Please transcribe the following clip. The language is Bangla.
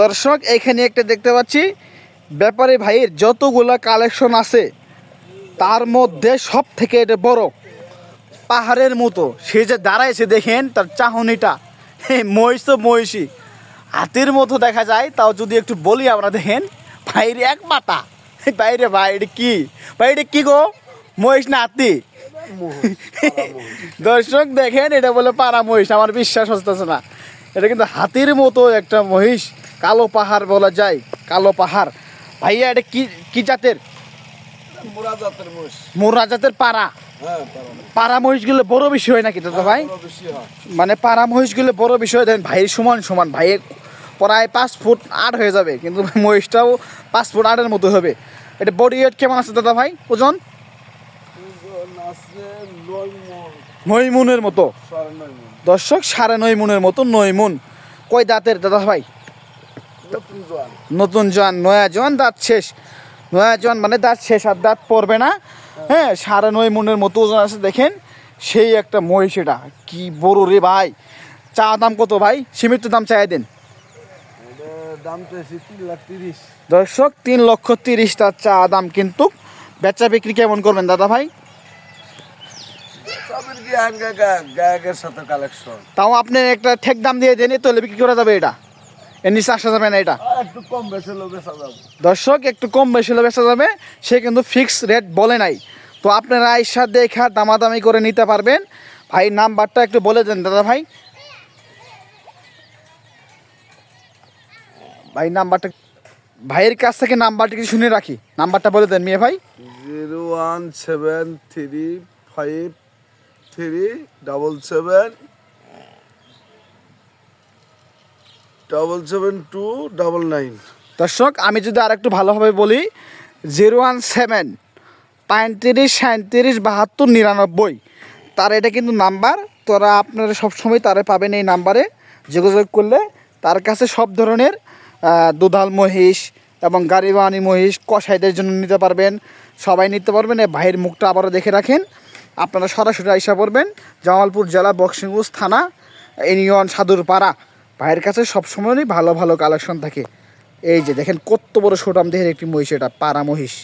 দর্শক, এখানে একটা দেখতে পাচ্ছি। ব্যাপারী ভাইয়ের যতগুলা কালেকশন আছে, তার মধ্যে সব থেকে এটা বড় পাহাড়ের মতো। সে যে দাঁড়াইছে দেখেন, তার চাহনিটা। মহিষ তো মহিষী হাতির মতো দেখা যায়, তাও যদি একটু বলি আমরা দেখেন ভাইরে এক পাতা বাইরে ভাই, এটা কি? ভাই, এটা কি গো? মহিষ না হাতি? দর্শক, দেখেন, এটা বলে পাড়া মহিষ, আমার বিশ্বাস হচ্ছে না। এটা কিন্তু হাতির মতো একটা মহিষ। কালো পাহাড় বলা যায় কালো পাহাড়। ভাইয়া এটা কি কি জাতের? মুরা জাতের পাড়া। হ্যাঁ পাড়া মহিষগুলো বড় বিষয় নাকি দাদা ভাই? বেশি হয়। মানে পাড়া মহিষগুলো বড় বিষয় দেন ভাইয়ের সমান সমান। ভাই প্রায় পাঁচ ফুট আট হয়ে যাবে কিন্তু মহিষটাও পাঁচ ফুট আটের মতো হবে। এটা বডি ওয়েট কেমন আছে দাদা ভাই? ওজন? নয় মুনের মতো। দর্শক সাড়ে নয় মুনের মতো নয় মুন। কয় দাঁতের দাদা ভাই? নতুন জোয়ান। নয়া জোয়ান দাঁত শেষ। নয়া জোয়ান মানে দাঁত শেষ আর দাঁত পড়বে না। হ্যাঁ সাড়ে নয় মনের মতো ওজন আছে দেখেন। সেই একটা মহিষ এটা। কি বড় রে ভাই। চা দাম কত ভাই? সীমিত দাম চাই দেন। দর্শক তিন লক্ষ তিরিশ তার চা দাম কিন্তু। বেচা বিক্রি কেমন করবেন দাদা ভাই? তাও আপনি একটা ঠেক দাম দিয়ে দেন তাহলে বিক্রি করা যাবে এটা। এর নিচে আসা যাবে না এটা? একটু কম বেশি দর্শক একটু কম বেশি হলে বেচা যাবে। সে কিন্তু ফিক্স রেট বলে নাই। তো আপনারা আইসা দেখা দামাদামি করে নিতে পারবেন। ভাই নাম্বারটা একটু বলে দেন দাদা ভাই। ভাই নাম্বারটা ভাইয়ের কাছ থেকে নাম্বারটা কিছু শুনে রাখি? নাম্বারটা বলে দেন মেয়ে ভাই। Zero one seven three five three double seven double seven two double nine দর্শক, আমি যদি আর একটু ভালোভাবে বলি জিরো ওয়ান সেভেন পঁয়ত্রিশ সাঁত্রিশ বাহাত্তর, নিরানব্বই, তার এটা কিন্তু নাম্বার। তোরা আপনারা সবসময় তারা পাবেন এই নাম্বারে যোগাযোগ করলে। তার কাছে সব ধরনের দুধাল মহিষ এবং গাড়িবাহানি মহিষ কষাইদের জন্য নিতে পারবেন। সবাই নিতে পারবেন এই ভাইয়ের মুখটা আবারও দেখে রাখেন। আপনারা সরাসরি আইসা পড়বেন, জামালপুর জেলা বক্সিংগুজ থানা ইউনিয়ন সাদুরপাড়া। ভাইয়ের কাছে সবসময়ই ভালো ভালো কালেকশন থাকে। এই যে দেখেন কত বড় সোটাম দেহের একটি মহিষ এটা পাড়া মহিষ